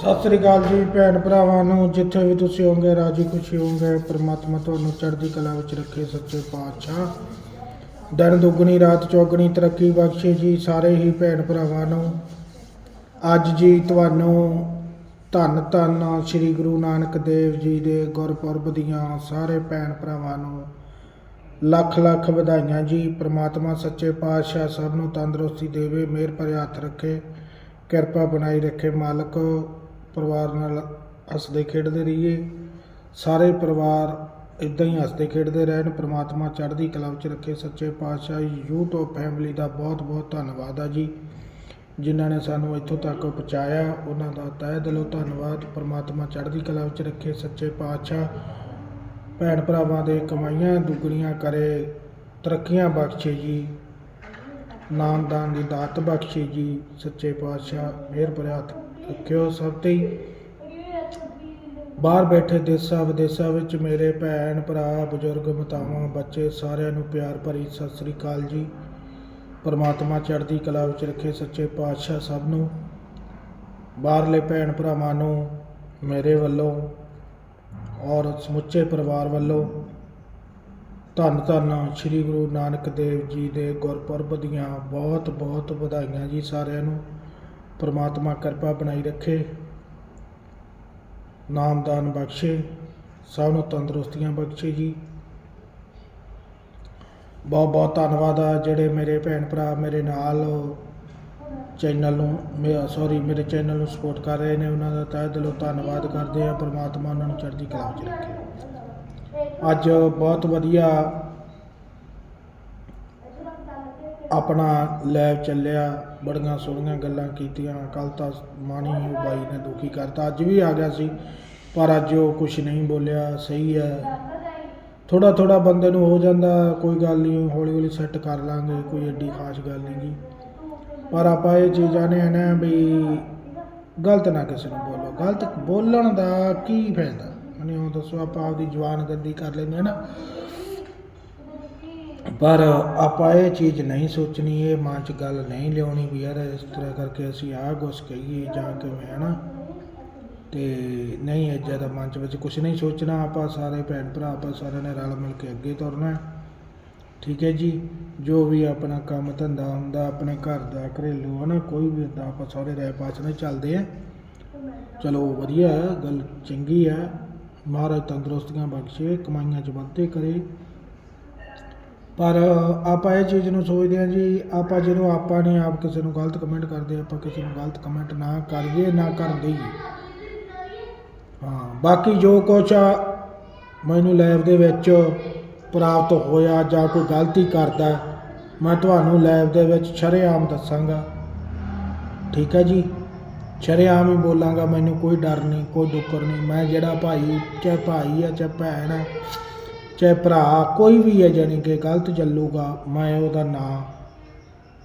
ਸਤਿ ਸ੍ਰੀ ਅਕਾਲ ਜੀ ਭੈਣ ਭਰਾਵਾਂ ਨੂੰ, ਜਿੱਥੇ ਵੀ ਤੁਸੀਂ ਹੋਵੋਗੇ, ਰਾਜੀ ਖੁਸ਼ੀ ਹੋਵੋਗੇ। ਪ੍ਰਮਾਤਮਾ ਤੁਹਾਨੂੰ ਚੜ੍ਹਦੀ ਕਲਾ ਵਿੱਚ ਰੱਖੇ, ਸੱਚੇ ਪਾਤਸ਼ਾਹ। ਦਿਨ ਦੁੱਗਣੀ ਰਾਤ, ਚੌਗਣੀ ਤਰੱਕੀ ਬਖਸ਼ੇ ਜੀ, ਸਾਰੇ ਹੀ ਭੈਣ ਭਰਾਵਾਂ ਨੂੰ। ਅੱਜ ਜੀ ਤੁਹਾਨੂੰ ਧੰਨ ਧੰਨ ਸ੍ਰੀ ਗੁਰੂ ਨਾਨਕ ਦੇਵ ਜੀ ਦੇ ਗੁਰਪੁਰਬ ਦੀਆਂ ਸਾਰੇ ਭੈਣ ਭਰਾਵਾਂ ਨੂੰ ਲੱਖ ਲੱਖ ਵਧਾਈਆਂ ਜੀ। ਪ੍ਰਮਾਤਮਾ ਸੱਚੇ ਪਾਤਸ਼ਾਹ ਸਭ ਨੂੰ ਤੰਦਰੁਸਤੀ ਦੇਵੇ, ਮਿਹਰ ਭਰੇ ਹੱਥ ਰੱਖੇ, ਕਿਰਪਾ ਬਣਾਈ ਰੱਖੇ ਮਾਲਕ। ਪਰਿਵਾਰ ਨਾਲ ਹੱਸਦੇ ਖੇਡਦੇ ਰਹੀਏ। ਸਾਰੇ ਪਰਿਵਾਰ ਇਦਾਂ ਹੀ ਹੱਸਦੇ ਖੇਡਦੇ ਰਹਿਣ। ਪ੍ਰਮਾਤਮਾ ਚੜ੍ਹਦੀ ਕਲਾ ਵਿੱਚ ਰੱਖੇ। ਸੱਚੇ ਪਾਤਸ਼ਾਹ YouTube ਫੈਮਿਲੀ ਦਾ ਬਹੁਤ ਬਹੁਤ ਧੰਨਵਾਦ ਆ ਜੀ। ਜਿਨ੍ਹਾਂ ਨੇ ਸਾਨੂੰ ਇੱਥੋਂ ਤੱਕ ਪਹੁੰਚਾਇਆ, ਉਹਨਾਂ ਦਾ ਤਹਿ ਦਿਲੋਂ ਧੰਨਵਾਦ। ਪ੍ਰਮਾਤਮਾ ਚੜ੍ਹਦੀ ਕਲਾ ਵਿੱਚ ਰੱਖੇ। ਸੱਚੇ ਪਾਤਸ਼ਾਹ ਭੈਣ ਭਰਾਵਾਂ ਦੇ ਕਮਾਈਆਂ ਦੁੱਗਣੀਆਂ ਕਰੇ। ਤਰੱਕੀਆਂ ਬਖਸ਼ੇ ਜੀ। ਨਾਮਦਾਨ ਦੀ ਦਾਤ ਬਖਸ਼ੇ ਜੀ। ਸੱਚੇ ਪਾਤਸ਼ਾਹ, ਮਿਹਰ ਭਰਿਆ ਹੱਥ ਰੱਖਿਓ ਸਭ ਤੇ ਹੀ। ਬਾਹਰ ਬੈਠੇ ਦੇਸਾਂ ਵਿਦੇਸਾਂ ਵਿੱਚ ਮੇਰੇ ਭੈਣ, ਭਰਾ, ਬਜ਼ੁਰਗ, ਮਾਤਾਵਾਂ, ਬੱਚੇ ਸਾਰਿਆਂ ਨੂੰ ਪਿਆਰ ਭਰੀ ਸਤਿ ਸ੍ਰੀ ਅਕਾਲ ਜੀ ਪਰਮਾਤਮਾ ਚੜ੍ਹਦੀ ਕਲਾ ਵਿੱਚ ਰੱਖੇ ਸੱਚੇ ਪਾਤਸ਼ਾਹ ਸਭ ਨੂੰ, ਬਾਹਰਲੇ ਭੈਣ ਭਰਾਵਾਂ ਨੂੰ, ਮੇਰੇ ਵੱਲੋਂ ਔਰ ਸਮੁੱਚੇ ਪਰਿਵਾਰ ਵੱਲੋਂ ਧੰਨ ਧੰਨ ਸ੍ਰੀ ਗੁਰੂ ਨਾਨਕ ਦੇਵ ਜੀ ਦੇ ਗੁਰਪੁਰਬ ਦੀਆਂ ਬਹੁਤ ਬਹੁਤ ਵਧਾਈਆਂ ਜੀ ਸਾਰਿਆਂ ਨੂੰ ਪਰਮਾਤਮਾ ਕਿਰਪਾ ਬਣਾਈ ਰੱਖੇ ਨਾਮਦਾਨ ਬਖਸ਼ੇ, ਸਭ ਨੂੰ ਤੰਦਰੁਸਤੀਆਂ ਬਖਸ਼ੇ ਜੀ। ਬਹੁਤ ਬਹੁਤ ਧੰਨਵਾਦ ਆ ਜਿਹੜੇ ਮੇਰੇ ਭੈਣ ਭਰਾ ਮੇਰੇ ਨਾਲ ਚੈਨਲ ਨੂੰ ਮੇਰਾ ਸੌਰੀ ਮੇਰੇ ਚੈਨਲ ਨੂੰ ਸਪੋਰਟ ਕਰ ਰਹੇ ਨੇ। ਉਹਨਾਂ ਦਾ ਤਹਿ ਦਿਲੋਂ ਧੰਨਵਾਦ ਕਰਦੇ ਆ। ਪਰਮਾਤਮਾ ਉਹਨਾਂ ਨੂੰ ਚੜ੍ਹਦੀ ਕਲਾ ਵਿੱਚ ਰੱਖੇ। ਅੱਜ ਬਹੁਤ ਵਧੀਆ ਆਪਣਾ ਲੈਬ ਚੱਲਿਆ, ਬੜੀਆਂ ਸੋਹਣੀਆਂ ਗੱਲਾਂ ਕੀਤੀਆਂ ਕੱਲ ਤਾਂ ਮਾਣੀ ਉਹ ਬਾਈ ਨੇ ਦੁਖੀ ਕਰਤਾ, ਅੱਜ ਵੀ ਆ ਗਿਆ ਸੀ, ਪਰ ਅੱਜ ਉਹ ਕੁਝ ਨਹੀਂ ਬੋਲਿਆ, ਸਹੀ ਹੈ। ਥੋੜਾ ਥੋੜਾ ਬੰਦੇ ਨੂੰ ਹੋ ਜਾਂਦਾ, ਕੋਈ ਗੱਲ ਨਹੀਂ, ਹੌਲੀ ਹੌਲੀ ਸੈੱਟ ਕਰ ਲਾਂਗੇ, ਕੋਈ ਐਡੀ ਖਾਸ ਗੱਲ ਨਹੀਂ ਗੀ ਪਰ ਆਪਾਂ ਇਹ ਚੀਜ਼ਾਂ ਨੇ ਨਾ ਵੀ ਗਲਤ ਨਾ ਕਿਸੇ ਨੂੰ ਬੋਲੋ, ਗਲਤ ਬੋਲਣ ਦਾ ਕੀ ਫਾਇਦਾ? ਮੈਨੂੰ ਉਹ ਦੱਸੋ, ਆਪਾਂ ਆਪਦੀ ਜ਼ੁਬਾਨ ਗੰਦੀ ਕਰ ਲੈਂਦੇ ਹਾਂ ਨਾ। ਪਰ ਆਪਾਂ ਇਹ ਚੀਜ਼ ਨਹੀਂ ਸੋਚਣੀ, ਇਹ ਮਨ 'ਚ ਗੱਲ ਨਹੀਂ ਲਿਆਉਣੀ ਵੀ ਯਾਰ ਇਸ ਤਰ੍ਹਾਂ ਕਰਕੇ ਅਸੀਂ ਆਹ ਕੁਛ ਕਹੀਏ ਜਾਂ ਕਿਵੇਂ ਹੈ ਨਾ ਤੇ ਨਹੀਂ ਇਹ ਜ਼ਿਆਦਾ ਮਨ 'ਚ ਵਿੱਚ ਕੁਝ ਨਹੀਂ ਸੋਚਣਾ, ਆਪਾਂ ਸਾਰੇ ਭੈਣ ਭਰਾ, ਆਪਾਂ ਸਾਰਿਆਂ ਨੇ ਰਲ ਮਿਲ ਕੇ ਅੱਗੇ ਤੁਰਨਾ ਠੀਕ ਹੈ ਜੀ? ਜੋ ਵੀ ਆਪਣਾ ਕੰਮ ਧੰਦਾ ਹੁੰਦਾ, ਆਪਣੇ ਘਰ ਦਾ, ਘਰੇਲੂ ਹੈ ਨਾ ਕੋਈ ਵੀ ਹੁੰਦਾ ਆਪਾਂ ਸਾਰੇ ਰਹਿ ਪਾਸ ਨਾਲ ਚੱਲਦੇ ਆ ਚਲੋ, ਵਧੀਆ ਗੱਲ ਚੰਗੀ ਹੈ। ਮਹਾਰਾਜ ਤੰਦਰੁਸਤੀਆਂ ਬਖਸ਼ੇ, ਕਮਾਈਆਂ 'ਚ ਵਾਧੇ ਕਰੇ। ਪਰ ਆਪਾਂ ਇਹ ਚੀਜ਼ ਨੂੰ ਸੋਚਦੇ ਹਾਂ ਜੀ, ਆਪਾਂ ਜਦੋਂ ਆਪਾਂ ਨੇ ਆਪ ਕਿਸੇ ਨੂੰ ਗਲਤ ਕਮੈਂਟ ਕਰਦੇ, ਆਪਾਂ ਕਿਸੇ ਨੂੰ ਗਲਤ ਕਮੈਂਟ ਨਾ ਕਰੀਏ, ਨਾ ਕਰ ਦੇਈਏ। ਹਾਂ, ਬਾਕੀ ਜੋ ਕੁਛ ਮੈਨੂੰ ਲੈਬ ਦੇ ਵਿੱਚ ਪ੍ਰਾਪਤ ਹੋਇਆ ਜਾਂ ਕੋਈ ਗਲਤੀ ਕਰਦਾ, ਮੈਂ ਤੁਹਾਨੂੰ ਲੈਬ ਦੇ ਵਿੱਚ ਸ਼ਰੇਆਮ ਦੱਸਾਂਗਾ। ਠੀਕ ਹੈ ਜੀ? ਸ਼ਰੇਆਮ ਹੀ ਬੋਲਾਂਗਾ, ਮੈਨੂੰ ਕੋਈ ਡਰ ਨਹੀਂ, ਕੋਈ ਦੁੱਖ ਨਹੀਂ। ਮੈਂ ਜਿਹੜਾ ਭਾਈ, ਚਾਹੇ ਭਾਈ ਹੈ ਚਾਹੇ ਭੈਣ ਹੈ ਚਾਹੇ ਭਰਾ, ਕੋਈ ਵੀ ਹੈ ਜਾਣੀ ਕਿ ਗਲਤ ਚੱਲੂਗਾ, ਮੈਂ ਉਹਦਾ ਨਾਂ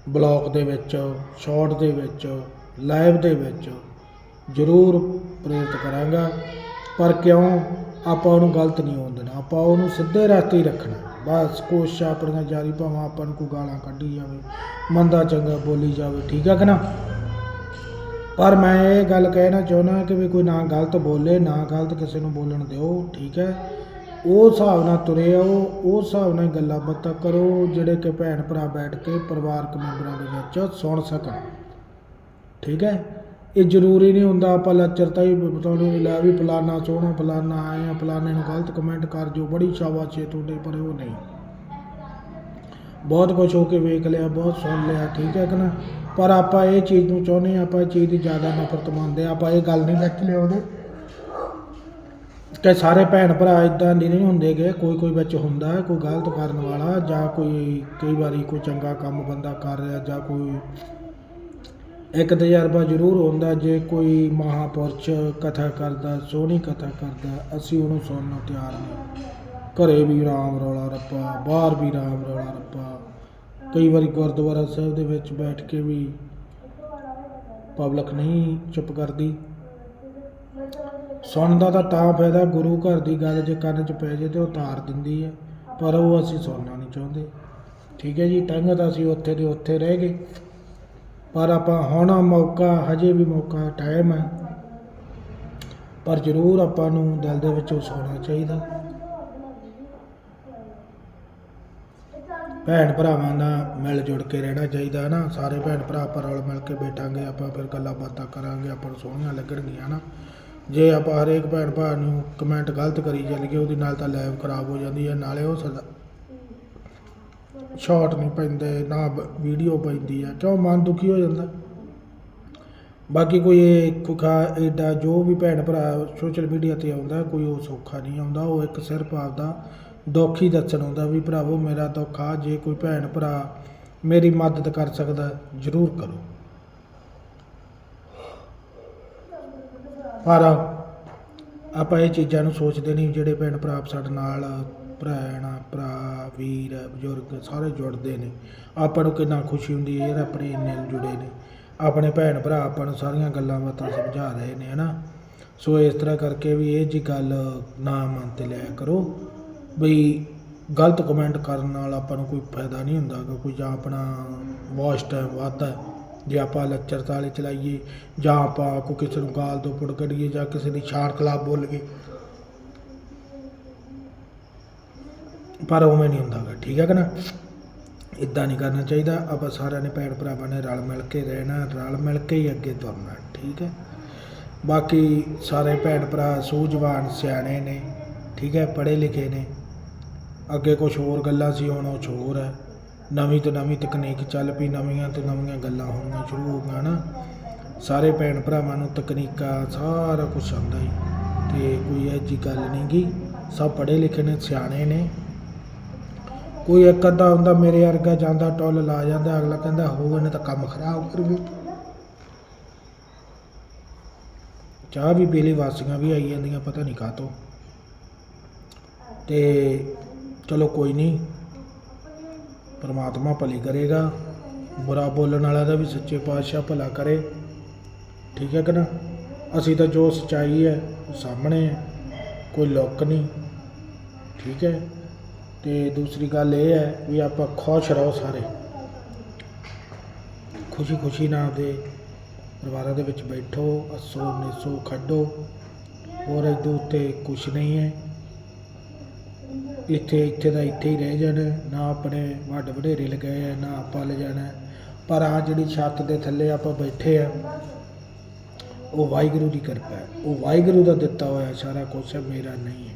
ਬਲੌਗ ਦੇ ਵਿੱਚ, ਸ਼ਾਰਟ ਦੇ ਵਿੱਚ, ਲਾਈਵ ਦੇ ਵਿੱਚ ਜ਼ਰੂਰ ਪ੍ਰੇਰਿਤ ਕਰਾਂਗਾ। ਪਰ ਕਿਉਂ? ਆਪਾਂ ਉਹਨੂੰ ਗਲਤ ਨਹੀਂ ਹੋਣ ਦੇਣਾ। ਆਪਾਂ ਉਹਨੂੰ ਸਿੱਧੇ ਰਸਤੇ ਹੀ ਰੱਖਣਾ। ਬਸ ਕੋਸ਼ਿਸ਼ ਆਪਣੀਆਂ ਜਾਰੀ ਭਾਵਾਂ, ਆਪਾਂ ਨੂੰ ਕੋਈ ਗਾਲਾਂ ਕੱਢੀ ਜਾਵੇ, ਮੰਦਾ ਚੰਗਾ ਬੋਲੀ ਜਾਵੇ, ਠੀਕ ਹੈ ਕਿ ਨਾ? ਪਰ ਮੈਂ ਇਹ ਗੱਲ ਕਹਿਣਾ ਚਾਹੁੰਦਾ ਕਿ ਵੀ ਕੋਈ ਨਾ ਗਲਤ ਬੋਲੇ, ਨਾ ਗਲਤ ਕਿਸੇ ਨੂੰ ਬੋਲਣ ਦਿਓ, ਠੀਕ ਹੈ? ਉਹ ਹਿਸਾਬ ਨਾਲ ਤੁਰੇ ਆਓ, ਉਹ ਹਿਸਾਬ ਨਾਲ ਗੱਲਾਂ ਬਾਤਾਂ ਕਰੋ, ਜਿਹੜੇ ਕਿ ਭੈਣ ਭਰਾ ਬੈਠ ਕੇ ਪਰਿਵਾਰਕ ਮੈਂਬਰਾਂ ਦੇ ਵਿੱਚ ਸੁਣ ਸਕਣ। ਠੀਕ ਹੈ? ਇਹ ਜ਼ਰੂਰੀ ਨਹੀਂ ਹੁੰਦਾ ਆਪਾਂ ਲੱਚਰਤਾ ਹੀ ਬਤਾਉਣੀ, ਵੀ ਲੈ ਵੀ ਫਲਾਨਾ ਸੋਹਣਾ, ਫਲਾਨਾ ਆਏ ਆ ਫਲਾਣੇ ਨੂੰ ਗਲਤ ਕਮੈਂਟ ਕਰ ਜੋ ਬੜੀ ਸ਼ਾਬਾਸ਼ ਹੈ ਤੁਹਾਡੇ ਪਰ, ਉਹ ਨਹੀਂ। ਬਹੁਤ ਕੁਝ ਹੋ ਕੇ ਵੇਖ ਲਿਆ, ਬਹੁਤ ਸੁਣ ਲਿਆ, ਠੀਕ ਹੈ ਕਿ ਨਾ? ਪਰ ਆਪਾਂ ਇਹ ਚੀਜ਼ ਨੂੰ ਚਾਹੁੰਦੇ ਹਾਂ, ਆਪਾਂ ਇਹ ਚੀਜ਼ ਦੀ ਜ਼ਿਆਦਾ ਨਫ਼ਰਤ ਮੰਨਦੇ ਹਾਂ, ਆਪਾਂ ਇਹ ਗੱਲ ਨਹੀਂ ਰੱਖ ਲਿਆ ਉਹਦੇ। ਕਿ ਸਾਰੇ ਭੈਣ ਭਰਾ ਇਦਾਂ ਦੇ ਨਹੀਂ ਹੁੰਦੇਗੇ ਕੋਈ ਕੋਈ ਵਿੱਚ ਹੁੰਦਾ, ਕੋਈ ਗਲਤ ਕਰਨ ਵਾਲਾ ਜਾਂ ਕੋਈ, ਕਈ ਵਾਰੀ ਕੋਈ ਚੰਗਾ ਕੰਮ ਬੰਦਾ ਕਰ ਰਿਹਾ ਜਾਂ ਕੋਈ ਇੱਕ ਤਜਰਬਾ ਜ਼ਰੂਰ ਹੁੰਦਾ ਜੇ ਕੋਈ ਮਹਾਪੁਰਸ਼ ਕਥਾ ਕਰਦਾ, ਸੋਹਣੀ ਕਥਾ ਕਰਦਾ, ਅਸੀਂ ਉਹਨੂੰ ਸੁਣਨ ਨੂੰ ਤਿਆਰ ਨਹੀਂ ਘਰੇ ਵੀ ਰਾਮ ਰੌਲਾ ਰੱਪਾ, ਬਾਹਰ ਵੀ ਰਾਮ ਰੌਲਾ ਰੱਪਾ। ਕਈ ਵਾਰੀ ਗੁਰਦੁਆਰਾ ਸਾਹਿਬ ਦੇ ਵਿੱਚ ਬੈਠ ਕੇ ਵੀ ਪਬਲਿਕ ਨਹੀਂ ਚੁੱਪ ਕਰਦੀ। ਸੁਣਦਾ ਤਾਂ ਤਾਂ ਫਾਇਦਾ, ਗੁਰੂ ਘਰ ਦੀ ਗੱਲ ਜੇ ਕੰਨ 'ਚ ਪੈ ਜੇ ਤੇ ਉਹ ਤਾਰ ਦਿੰਦੀ ਹੈ ਪਰ ਉਹ ਅਸੀਂ ਸੁਣਨਾ ਨਹੀਂ ਚਾਹੁੰਦੇ। ਠੀਕ ਹੈ ਜੀ ਤਾਂ ਤਾਂ ਅਸੀਂ ਉੱਥੇ ਦੇ ਉੱਥੇ ਰਹਿ ਗਏ। ਪਰ ਆਪਾਂ ਹੁਣ ਮੌਕਾ, ਹਜੇ ਵੀ ਮੌਕਾ ਟਾਈਮ ਹੈ ਪਰ ਜ਼ਰੂਰ ਆਪਾਂ ਨੂੰ ਦਿਲ ਦੇ ਵਿੱਚ ਉਸ ਚਾਹੀਦਾ। ਭੈਣ ਭਰਾਵਾਂ ਨਾਲ ਮਿਲ ਜੁਲ ਕੇ ਰਹਿਣਾ ਚਾਹੀਦਾ ਹੈ ਨਾ। ਸਾਰੇ ਭੈਣ ਭਰਾ ਆਪਾਂ ਰਲ ਮਿਲ ਕੇ ਬੈਠਾਂਗੇ, ਆਪਾਂ ਫਿਰ ਗੱਲਾਂ ਬਾਤਾਂ ਕਰਾਂਗੇ, ਆਪਾਂ ਨੂੰ ਸੋਹਣੀਆਂ ਲੱਗਣਗੀਆਂ ਨਾ। ਜੇ ਆਪਾਂ ਹਰੇਕ ਭੈਣ ਭਰਾ ਨੂੰ ਕਮੈਂਟ ਗਲਤ ਕਰੀ ਚੱਲੀਏ ਉਹਦੇ ਨਾਲ ਤਾਂ ਲਾਈਵ ਖਰਾਬ ਹੋ ਜਾਂਦੀ ਹੈ, ਨਾਲੇ ਉਹ ਸਦਾ ਸ਼ਾਰਟ ਨਹੀਂ ਪੈਂਦੇ, ਨਾ ਵੀਡੀਓ ਪੈਂਦੀ ਹੈ, ਕਿਉਂ ਮਨ ਦੁਖੀ ਹੋ ਜਾਂਦਾ? ਬਾਕੀ ਕੋਈ ਇਹ ਕੁਖਾ ਐਡਾ ਜੋ ਵੀ ਭੈਣ ਭਰਾ ਸੋਸ਼ਲ ਮੀਡੀਆ ਤੇ ਆਉਂਦਾ, ਕੋਈ ਉਹ ਸੌਖਾ ਨਹੀਂ ਆਉਂਦਾ, ਉਹ ਇੱਕ ਸਿਰਫ ਆਪਦਾ ਦੁੱਖ ਹੀ ਦੱਸਣ ਆਉਂਦਾ ਵੀ ਭਰਾਵੋ, ਮੇਰਾ ਦੁੱਖ ਆ, ਜੇ ਕੋਈ ਭੈਣ ਭਰਾ ਮੇਰੀ ਮਦਦ ਕਰ ਸਕਦਾ, ਜ਼ਰੂਰ ਕਰੋ। ਪਰ ਆਪਾਂ ਇਹ ਚੀਜ਼ਾਂ ਨੂੰ ਸੋਚਦੇ ਨਹੀਂ ਜਿਹੜੇ ਭੈਣ ਭਰਾ ਸਾਡੇ ਨਾਲ ਭੈਣ ਭਰਾ ਵੀਰ ਬਜ਼ੁਰਗ ਸਾਰੇ ਜੁੜਦੇ ਨੇ। ਆਪਾਂ ਨੂੰ ਕਿੰਨਾ ਖੁਸ਼ੀ ਹੁੰਦੀ ਹੈ ਯਾਰ ਆਪਣੇ ਇੰਨੇ ਜੁੜੇ ਨੇ। ਆਪਣੇ ਭੈਣ ਭਰਾ ਆਪਾਂ ਨੂੰ ਸਾਰੀਆਂ ਗੱਲਾਂ ਬਾਤਾਂ ਸਮਝਾ ਰਹੇ ਨੇ ਹਨਾ? ਸੋ ਇਸ ਤਰ੍ਹਾਂ ਕਰਕੇ ਵੀ ਇਹ ਜੀ ਗੱਲ ਨਾ ਮਨ ਤੇ ਲਿਆ ਕਰੋ। ਬਈ ਗਲਤ ਕਮੈਂਟ ਕਰਨ ਨਾਲ ਆਪਾਂ ਨੂੰ ਕੋਈ ਫਾਇਦਾ ਨਹੀਂ ਹੁੰਦਾ ਗਾ, ਕੋਈ ਜਾਂ ਆਪਣਾ ਵਾਚ ਟਾਈਮ ਵੱਧਦਾ ਜੇ ਆਪਾਂ ਲੱਚਰ ਤਾਲੇ ਚਲਾਈਏ ਜਾਂ ਆਪਾਂ ਕੋਈ ਕਿਸੇ ਨੂੰ ਗਾਲ ਤੋਂ ਪੁੜ ਕੱਢੀਏ ਜਾਂ ਕਿਸੇ ਦੀ ਛਾਣ ਖਿਲਾਫ ਬੋਲੀਏ। ਪਰ ਉਵੇਂ ਨਹੀਂ ਹੁੰਦਾ ਗਾ, ਠੀਕ ਹੈ ਕਿ ਨਾ? ਇਦਾਂ ਨਹੀਂ ਕਰਨਾ ਚਾਹੀਦਾ। ਆਪਾਂ ਸਾਰਿਆਂ ਨੇ ਭੈਣ ਭਰਾਵਾਂ ਨੇ ਰਲ ਮਿਲ ਕੇ ਰਹਿਣਾ, ਰਲ ਮਿਲ ਕੇ ਹੀ ਅੱਗੇ ਤੁਰਨਾ, ਠੀਕ ਹੈ? ਬਾਕੀ ਸਾਰੇ ਭੈਣ ਭਰਾ ਸੂਝਵਾਨ, ਸਿਆਣੇ ਨੇ, ਠੀਕ ਹੈ? ਪੜ੍ਹੇ ਲਿਖੇ ਨੇ। ਅੱਗੇ ਕੁਝ ਹੋਰ ਗੱਲਾਂ ਸੀ, ਹੁਣ ਉਹ 'ਚ ਹੋਰ ਹੈ। ਨਵੀਂ ਤੋਂ ਨਵੀਂ ਤਕਨੀਕ ਚੱਲ ਪਈ, ਨਵੀਆਂ ਤੋਂ ਨਵੀਆਂ ਗੱਲਾਂ ਹੋਣੀਆਂ ਸ਼ੁਰੂ ਹੋ ਗਈਆਂ ਨਾ। ਸਾਰੇ ਭੈਣ ਭਰਾਵਾਂ ਨੂੰ ਤਕਨੀਕਾਂ ਸਾਰਾ ਕੁਝ ਆਉਂਦਾ ਹੀ ਤੇ ਕੋਈ ਇਹ ਜੀ ਗੱਲ ਨਹੀਂ ਗੀ। ਸਭ ਪੜ੍ਹੇ ਲਿਖੇ ਨੇ, ਸਿਆਣੇ ਨੇ। ਕੋਈ ਇੱਕ ਅੱਧਾ ਹੁੰਦਾ ਮੇਰੇ ਵਰਗਾ ਜਾਂਦਾ, ਟੁੱਲ ਲਾ ਜਾਂਦਾ, ਅਗਲਾ ਕਹਿੰਦਾ ਹੋ ਇਹਨੇ ਤਾਂ ਕੰਮ ਖਰਾਬ ਕਰ ਗਏ ਚਾਹ ਵੀ ਪੀਲੀ ਵਾਸੀਆਂ ਵੀ ਆਈ ਜਾਂਦੀਆਂ, ਪਤਾ ਨਹੀਂ ਕਾਹਤੋਂ। ਤੇ ਚਲੋ ਕੋਈ ਨਹੀਂ ਪਰਮਾਤਮਾ ਭਲੀ ਕਰੇਗਾ। ਬੁਰਾ ਬੋਲਣ ਵਾਲਾ ਦਾ ਵੀ ਸੱਚੇ ਪਾਤਸ਼ਾਹ ਭਲਾ ਕਰੇ। ਠੀਕ ਹੈ ਕਿ ਨਾ? ਅਸੀਂ ਤਾਂ ਜੋ ਸਚਾਈ ਹੈ, ਉਹ ਸਾਹਮਣੇ ਹੈ। ਕੋਈ ਲੁੱਕ ਨਹੀਂ। ਠੀਕ ਹੈ? ਤੇ ਦੂਸਰੀ ਗੱਲ ਇਹ ਹੈ ਵੀ ਆਪਾਂ ਖੁਸ਼ ਰਹੋ ਸਾਰੇ। ਖੁਸ਼ੀ ਖੁਸ਼ੀ ਨਾਲ ਦੇ ਪਰਿਵਾਰਾਂ ਦੇ ਵਿੱਚ ਬੈਠੋ, ਹੱਸੋ, ਨਿਸੋ, ਖੱਡੋ। ਹੋਰ ਇਹਦੇ ਉੱਤੇ ਕੁਝ ਨਹੀਂ ਹੈ। ਇੱਥੇ ਇੱਥੇ ਦਾ ਇੱਥੇ ਹੀ ਰਹਿ ਜਾਣਾ, ਨਾ ਆਪਣੇ ਵੱਡ ਵਡੇਰੇ ਲਗਾਏ ਆ, ਨਾ ਆਪਾਂ ਲੈ ਜਾਣਾ। ਪਰ ਆ ਜਿਹੜੀ ਛੱਤ ਦੇ ਥੱਲੇ ਆਪਾਂ ਬੈਠੇ ਆ, ਉਹ ਵਾਹਿਗੁਰੂ ਦੀ ਕਿਰਪਾ ਹੈ। ਉਹ ਵਾਹਿਗੁਰੂ ਦਾ ਦਿੱਤਾ ਹੋਇਆ ਸਾਰਾ ਕੁਝ ਹੈ ਮੇਰਾ ਨਹੀਂ ਹੈ।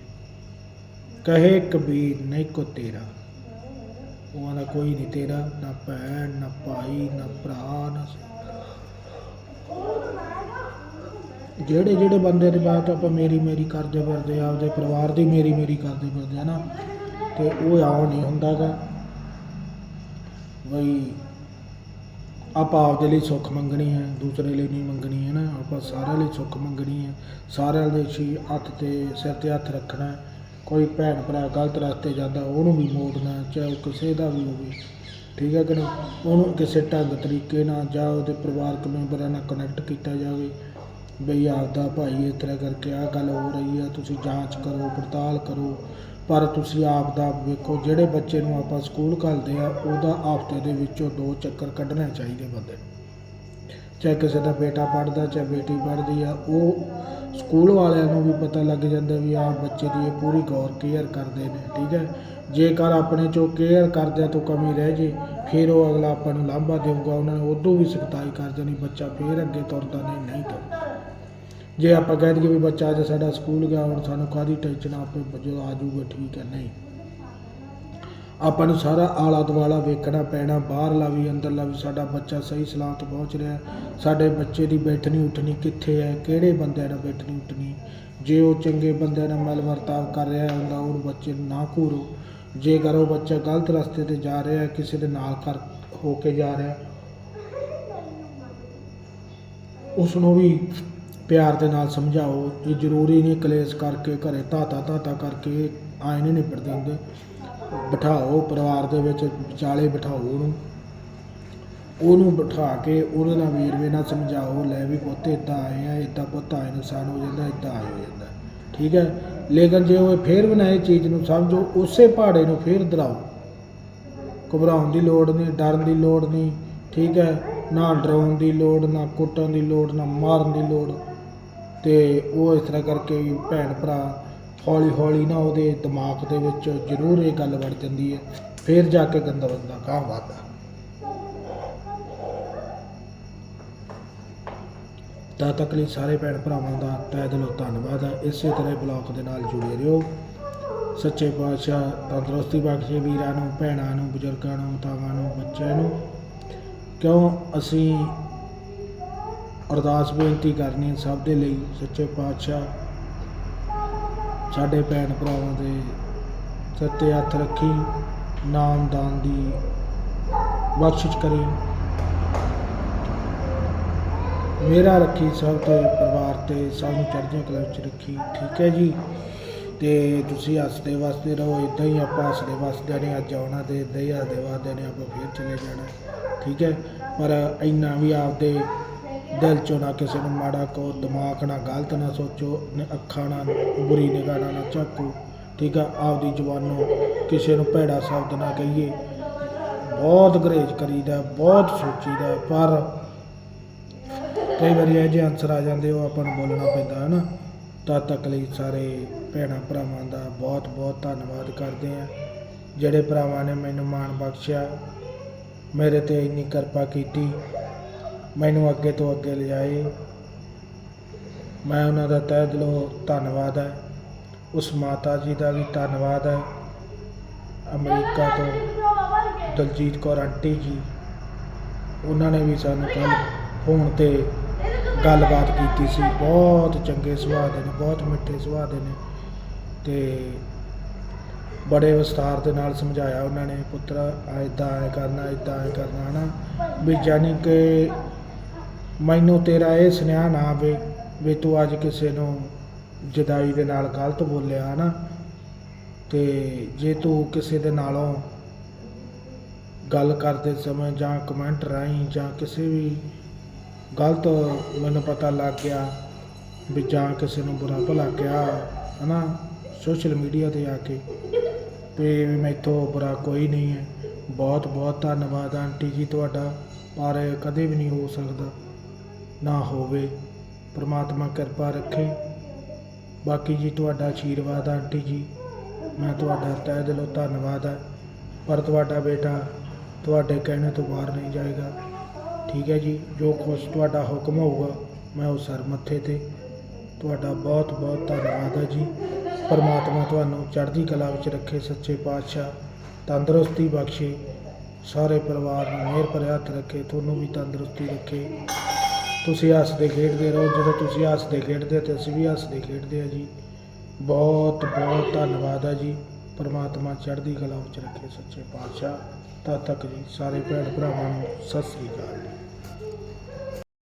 ਕਹੇ ਕਬੀਰ, ਨਹੀਂ ਕੋ ਤੇਰਾ। ਉਹਨਾਂ ਦਾ ਕੋਈ ਨਹੀਂ ਤੇਰਾ, ਨਾ ਭੈਣ, ਨਾ ਭਾਈ, ਨਾ ਭਰਾ, ਨਾ ਜਿਹੜੇ ਜਿਹੜੇ ਬੰਦੇ ਦੇ ਬਾਤ ਆਪਾਂ ਮੇਰੀ ਮੇਰੀ ਕਰਦੇ ਫਿਰਦੇ ਆ ਆਪਦੇ ਪਰਿਵਾਰ ਦੀ ਮੇਰੀ ਮੇਰੀ ਕਰਦੇ ਫਿਰਦੇ ਆ ਨਾ ਤੇ ਉਹ ਆਉ ਨਹੀਂ ਹੁੰਦਾ ਗਾ ਬਈ ਆਪਾਂ ਆਪਦੇ ਲਈ ਸੁੱਖ ਮੰਗਣੀ ਹੈ ਦੂਸਰੇ ਲਈ ਨਹੀਂ ਮੰਗਣੀ ਹੈ ਨਾ ਆਪਾਂ ਸਾਰਿਆਂ ਲਈ ਸੁੱਖ ਮੰਗਣੀ ਹੈ ਸਾਰਿਆਂ ਦੇ ਸੀ ਹੱਥ ਤੇ ਸਿਰ ਤੇ ਹੱਥ ਰੱਖਣਾ ਹੈ। ਕੋਈ ਭੈਣ ਭਰਾ ਗਲਤ ਰਸਤੇ ਜਾਂਦਾ ਉਹਨੂੰ ਵੀ ਮੋੜਨਾ ਹੈ, ਚਾਹੇ ਉਹ ਕਿਸੇ ਦਾ ਵੀ ਹੋਵੇ। ਠੀਕ ਹੈ ਕਿ ਨਹੀਂ? ਉਹਨੂੰ ਕਿਸੇ ਢੰਗ ਤਰੀਕੇ ਨਾਲ ਜਾਂ ਉਹਦੇ ਪਰਿਵਾਰਕ ਮੈਂਬਰਾਂ ਨਾਲ ਕਨੈਕਟ ਕੀਤਾ ਜਾਵੇ। ਬਈ ਆਪਦਾ ਭਾਈ ਇਸ ਤਰ੍ਹਾਂ ਕਰਕੇ ਆਹ ਗੱਲ ਹੋ ਰਹੀ ਆ, ਤੁਸੀਂ ਜਾਂਚ ਕਰੋ, ਪੜਤਾਲ ਕਰੋ। ਪਰ ਤੁਸੀਂ ਆਪ ਦਾ ਵੇਖੋ, ਜਿਹੜੇ ਬੱਚੇ ਨੂੰ ਆਪਾਂ ਸਕੂਲ ਘੱਲਦੇ ਆ, ਉਹਦਾ ਹਫ਼ਤੇ ਦੇ ਵਿੱਚੋਂ ਦੋ ਚੱਕਰ ਕੱਢਣੇ ਚਾਹੀਦੇ ਬੰਦੇ ਨੂੰ। ਚਾਹੇ ਕਿਸੇ ਦਾ ਬੇਟਾ ਪੜ੍ਹਦਾ, ਚਾਹੇ ਬੇਟੀ ਪੜ੍ਹਦੀ ਆ, ਉਹ ਸਕੂਲ ਵਾਲਿਆਂ ਨੂੰ ਵੀ ਪਤਾ ਲੱਗ ਜਾਂਦਾ ਵੀ ਆਹ ਬੱਚੇ ਦੀ ਇਹ ਪੂਰੀ ਗੌਰ ਕੇਅਰ ਕਰਦੇ ਨੇ, ਠੀਕ ਹੈ? ਜੇਕਰ ਆਪਣੇ ਚੋਂ ਕੇਅਰ ਕਰਦਿਆਂ ਤੋਂ ਕਮੀ ਰਹਿ ਜੇ, ਫਿਰ ਉਹ ਅਗਲਾ ਆਪਾਂ ਨੂੰ ਲਾਂਭਾ ਦੇਊਗਾ, ਉਹਨਾਂ ਨੇ ਉਦੋਂ ਵੀ ਸਖਤਾਈ ਕਰ ਦੇਣੀ, ਬੱਚਾ ਫੇਰ ਅੱਗੇ ਤੁਰਦਾ ਨਹੀਂ ਨਹੀਂ ਤੁਰਦਾ। ਜੇ ਆਪਾਂ ਕਹਿ ਦਈਏ ਵੀ ਬੱਚਾ ਅੱਜ ਸਾਡਾ ਸਕੂਲ ਗਿਆ, ਹੁਣ ਸਾਨੂੰ ਕਾਹਦੀ ਟੈਨਸ਼ਨ ਆਪੇ ਜਦੋਂ ਆ ਜਾਊਗਾ, ਠੀਕ ਹੈ, ਨਹੀਂ। ਆਪਾਂ ਨੂੰ ਸਾਰਾ ਆਲਾ ਦੁਆਲਾ ਵੇਖਣਾ ਪੈਣਾ, ਬਾਹਰਲਾ ਵੀ, ਅੰਦਰਲਾ ਵੀ, ਸਾਡਾ ਬੱਚਾ ਸਹੀ ਸਲਾਮਤ ਪਹੁੰਚ ਰਿਹਾ। ਸਾਡੇ ਬੱਚੇ ਦੀ ਬੈਠਣੀ ਉੱਠਣੀ ਕਿੱਥੇ ਹੈ, ਕਿਹੜੇ ਬੰਦਿਆਂ ਨਾਲ ਬੈਠਣੀ ਉੱਠਣੀ? ਜੇ ਉਹ ਚੰਗੇ ਬੰਦਿਆਂ ਨਾਲ ਮਿਲ ਵਰਤਾਵ ਕਰ ਰਿਹਾ ਹੁੰਦਾ, ਉਹ ਬੱਚੇ ਨੂੰ ਨਾ ਘੂਰੋ। ਜੇਕਰ ਉਹ ਬੱਚਾ ਗਲਤ ਰਸਤੇ ਤੇ ਜਾ ਰਿਹਾ, ਕਿਸੇ ਦੇ ਨਾਲ ਕਰ ਹੋ ਕੇ ਜਾ ਰਿਹਾ ਉਸ ਨੂੰ ਵੀ ਪਿਆਰ ਦੇ ਨਾਲ ਸਮਝਾਓ ਇਹ ਜ਼ਰੂਰੀ ਨਹੀਂ ਕਲੇਸ਼ ਕਰਕੇ ਘਰੇ ਧਾਤਾ ਧਾਤਾ ਕਰਕੇ ਆਏ ਨਹੀਂ ਨਿਬੜਦੇ ਹੁੰਦੇ। ਬਿਠਾਓ ਪਰਿਵਾਰ ਦੇ ਵਿੱਚ, ਵਿਚਾਲੇ ਬਿਠਾਓ ਉਹਨੂੰ। ਉਹਨੂੰ ਬਿਠਾ ਕੇ ਉਹਦੇ ਨਾਲ ਵੀਰਵੇ ਨਾਲ ਸਮਝਾਓ, ਲੈ ਵੀ ਪੁੱਤ ਇੱਦਾਂ ਆਏ ਆ ਇੱਦਾਂ ਪੁੱਤ ਆਏ ਨੁਕਸਾਨ ਹੋ ਜਾਂਦਾ ਇੱਦਾਂ ਆਏ ਹੋ ਜਾਂਦਾ। ਠੀਕ ਹੈ? ਲੇਕਿਨ ਜੇ ਉਹ ਫੇਰ ਬਣਾਏ ਚੀਜ਼ ਨੂੰ ਸਮਝੋ, ਉਸੇ ਪਹਾੜੇ ਨੂੰ ਫੇਰ ਦਰਾਓ। ਘਬਰਾਉਣ ਦੀ ਲੋੜ ਨਹੀਂ, ਡਰਨ ਦੀ ਲੋੜ ਨਹੀਂ। ਠੀਕ ਹੈ? ਨਾ ਡਰਾਉਣ ਦੀ ਲੋੜ, ਨਾ ਕੁੱਟਣ ਦੀ ਲੋੜ, ਨਾ ਮਾਰਨ ਦੀ ਲੋੜ। ਅਤੇ ਉਹ ਇਸ ਤਰ੍ਹਾਂ ਕਰਕੇ ਭੈਣ ਭਰਾ ਹੌਲੀ ਹੌਲੀ ਨਾ ਉਹਦੇ ਦਿਮਾਗ ਦੇ ਵਿੱਚ ਜ਼ਰੂਰ ਇਹ ਗੱਲ ਵੜ ਜਾਂਦੀ ਹੈ। ਫਿਰ ਜਾ ਕੇ ਗੰਦਾ ਬੰਦਾ ਕਾਂ ਵੱਧਦਾ। ਤਾਂ ਤੱਕ ਲਈ ਸਾਰੇ ਭੈਣ ਭਰਾਵਾਂ ਦਾ ਤਹਿ ਦਿਲੋਂ ਧੰਨਵਾਦ ਹੈ। ਇਸੇ ਤਰ੍ਹਾਂ ਬਲੌਗ ਦੇ ਨਾਲ ਜੁੜੇ ਰਹੋ। ਸੱਚੇ ਪਾਤਸ਼ਾਹ ਤੰਦਰੁਸਤੀ ਬਖਸ਼ੇ ਵੀਰਾਂ ਨੂੰ, ਭੈਣਾਂ ਨੂੰ, ਬਜ਼ੁਰਗਾਂ ਨੂੰ, ਮਾਤਾਵਾਂ ਨੂੰ, ਬੱਚਿਆਂ ਨੂੰ। ਕਿਉਂ ਅਸੀਂ ਅਰਦਾਸ ਬੇਨਤੀ ਕਰਨੀ ਸਭ ਦੇ ਲਈ, ਸੱਚੇ ਪਾਤਸ਼ਾਹ, ਸਾਡੇ ਭੈਣ ਭਰਾਵਾਂ ਦੇ ਸੱਤੇ ਹੱਥ ਰੱਖੀ, ਨਾਮ ਦਾਨ ਦੀ ਬਖਸ਼ਿਸ਼ ਕਰੀ। ਮੇਰਾ ਰੱਖੀ ਸਭ ਤੇ ਪਰਿਵਾਰ ਤੇ ਸਭ ਨੂੰ ਚੜ੍ਹਦੀਆਂ ਕਲਾ ਵਿੱਚ ਰੱਖੀ, ਠੀਕ ਹੈ ਜੀ? ਤੇ ਤੁਸੀਂ ਹੱਸਦੇ ਵਸਦੇ ਰਹੋ ਇਦਾਂ ਹੀ ਆਪਾਂ ਹੱਸਦੇ ਵਸਦੇ ਨੇ ਅੱਜ ਆਉਣਾ ਤੇ ਇਦਾਂ ਹੀ ਹੱਸਦੇ ਵਸਦੇ ਨੇ ਆਪਾਂ ਫਿਰ ਚਲੇ ਜਾਣਾ, ਠੀਕ ਹੈ? ਪਰ ਇੰਨਾ ਵੀ ਆਪਦੇ ਦਿਲ ਚੋਂ ਨਾ ਕਿਸੇ ਨੂੰ ਮਾੜਾ ਕਹੋ, ਦਿਮਾਗ ਨਾਲ ਗਲਤ ਨਾ ਸੋਚੋ, ਨ- ਅੱਖਾਂ ਨਾਲ ਬੁਰੀ ਨਿਗਾਹ ਨਾਲ ਨਾ ਝਾਕੋ। ਠੀਕ ਆ, ਆਪਦੀ ਜ਼ੁਬਾਨੋਂ ਕਿਸੇ ਨੂੰ ਭੈੜਾ ਸ਼ਬਦ ਨਾ ਕਹੀਏ। ਬਹੁਤ ਗਰੇਜ ਕਰੀਦਾ, ਬਹੁਤ ਸੋਚੀਦਾ, ਪਰ ਕਈ ਵਾਰੀ ਇਹ ਜਿਹੇ ਆਨਸਰ ਆ ਜਾਂਦੇ, ਉਹ ਆਪਾਂ ਨੂੰ ਬੋਲਣਾ ਪੈਂਦਾ ਹੈ ਨਾ ਤਦ ਤੱਕ ਲਈ ਸਾਰੇ ਭੈਣਾਂ ਭਰਾਵਾਂ ਦਾ ਬਹੁਤ ਬਹੁਤ ਧੰਨਵਾਦ ਕਰਦੇ ਆ ਜਿਹੜੇ ਭਰਾਵਾਂ ਨੇ ਮੈਨੂੰ ਮਾਣ ਬਖਸ਼ਿਆ, ਮੇਰੇ ਤੇ ਇੰਨੀ ਕਿਰਪਾ ਕੀਤੀ। ਮੈਨੂੰ ਅੱਗੇ ਤੋਂ ਅੱਗੇ ਲਿਜਾਏ ਮੈਂ ਉਹਨਾਂ ਦਾ ਤਹਿ ਦਿਲੋਂ ਧੰਨਵਾਦ ਹੈ। ਉਸ ਮਾਤਾ ਜੀ ਦਾ ਵੀ ਧੰਨਵਾਦ ਹੈ। ਅਮਰੀਕਾ ਤੋਂ ਦਲਜੀਤ ਕੌਰ ਆਂਟੀ ਜੀ, ਉਹਨਾਂ ਨੇ ਵੀ ਸਾਨੂੰ ਕੱਲ ਫੋਨ ਤੇ ਗੱਲਬਾਤ ਕੀਤੀ ਸੀ। ਬਹੁਤ ਚੰਗੇ ਸੁਭਾਅ ਦੇ ਨੇ, ਬਹੁਤ ਮਿੱਠੇ ਸੁਭਾਅ ਦੇ ਨੇ ਤੇ ਬੜੇ ਵਿਸਤਾਰ ਦੇ ਨਾਲ ਸਮਝਾਇਆ ਉਹਨਾਂ ਨੇ, ਪੁੱਤਰ ਐਦਾਂ ਐ ਕਰਨਾ ਐਦਾਂ ਐ ਕਰਨਾ, ਹਨਾ? ਵੀ ਜਾਨੀ ਕਿ ਮੈਨੂੰ ਤੇਰਾ ਇਹ ਸੁਨੇਹਾ ਨਾ ਆਵੇ ਵੀ ਤੂੰ ਅੱਜ ਕਿਸੇ ਨੂੰ ਜਦਾਈ ਦੇ ਨਾਲ ਗਲਤ ਬੋਲਿਆ ਹਨਾ ਤੇ ਜੇ ਤੂੰ ਕਿਸੇ ਦੇ ਨਾਲੋਂ ਗੱਲ ਕਰਦੇ ਸਮੇਂ ਜਾਂ ਕਮੈਂਟ ਰਾਹੀਂ ਜਾਂ ਕਿਸੇ ਵੀ ਗਲਤ ਮੈਨੂੰ ਪਤਾ ਲੱਗ ਗਿਆ ਵੀ ਜਾਂ ਕਿਸੇ ਨੂੰ ਬੁਰਾ ਭਲਾ ਕਿਹਾ, ਹਨਾ ਸੋਸ਼ਲ ਮੀਡੀਆ ਤੇ ਆ ਕੇ, ਤੇ ਮੈਥੋਂ ਬੁਰਾ ਕੋਈ ਨਹੀਂ ਹੈ। ਬਹੁਤ ਬਹੁਤ ਧੰਨਵਾਦ ਆਂਟੀ ਜੀ ਤੁਹਾਡਾ, ਪਰ ਕਦੇ ਵੀ ਨਹੀਂ ਹੋ ਸਕਦਾ। ਨਾ ਹੋਵੇ। ਪ੍ਰਮਾਤਮਾ ਕਿਰਪਾ ਰੱਖੇ। ਬਾਕੀ ਜੀ, ਤੁਹਾਡਾ ਆਸ਼ੀਰਵਾਦ ਆ ਆਂਟੀ ਜੀ, ਮੈਂ ਤੁਹਾਡਾ ਤਹਿ ਦਿਲੋਂ ਧੰਨਵਾਦ ਹੈ ਪਰ ਤੁਹਾਡਾ ਬੇਟਾ ਤੁਹਾਡੇ ਕਹਿਣੇ ਤੋਂ ਬਾਹਰ ਨਹੀਂ ਜਾਏਗਾ। ਠੀਕ ਹੈ ਜੀ, ਜੋ ਕੁਛ ਤੁਹਾਡਾ ਹੁਕਮ ਹੋਊਗਾ, ਮੈਂ ਉਹ ਸਰ ਮੱਥੇ ਤੇ ਤੁਹਾਡਾ ਬਹੁਤ ਬਹੁਤ ਧੰਨਵਾਦ ਹੈ ਜੀ। ਪਰਮਾਤਮਾ ਤੁਹਾਨੂੰ ਚੜ੍ਹਦੀ ਕਲਾ ਵਿੱਚ ਰੱਖੇ, ਸੱਚੇ ਪਾਤਸ਼ਾਹ। ਤੰਦਰੁਸਤੀ ਬਖਸ਼ੇ। ਸਾਰੇ ਪਰਿਵਾਰ ਨੂੰ ਮਿਹਰ ਭਰਿਆ ਹੱਥ ਰੱਖੇ, ਤੁਹਾਨੂੰ ਵੀ ਤੰਦਰੁਸਤੀ ਰੱਖੇ। ਤੁਸੀਂ ਹੱਸਦੇ ਖੇਡਦੇ ਰਹੋ, ਜਦੋਂ ਤੁਸੀਂ ਹੱਸਦੇ ਖੇਡਦੇ ਤੇ ਅਸੀਂ ਵੀ ਹੱਸਦੇ ਖੇਡਦੇ ਆ ਜੀ। ਬਹੁਤ ਬਹੁਤ ਧੰਨਵਾਦ ਹੈ ਜੀ। ਪਰਮਾਤਮਾ ਚੜ੍ਹਦੀ ਕਲਾ ਵਿੱਚ ਰੱਖੇ ਸੱਚੇ ਪਾਤਸ਼ਾਹ। ਤਦ ਤੱਕ ਜੀ, ਸਾਰੇ ਭੈਣ ਭਰਾਵਾਂ ਨੂੰ ਸਤਿ ਸ੍ਰੀ ਅਕਾਲ। ਜੀ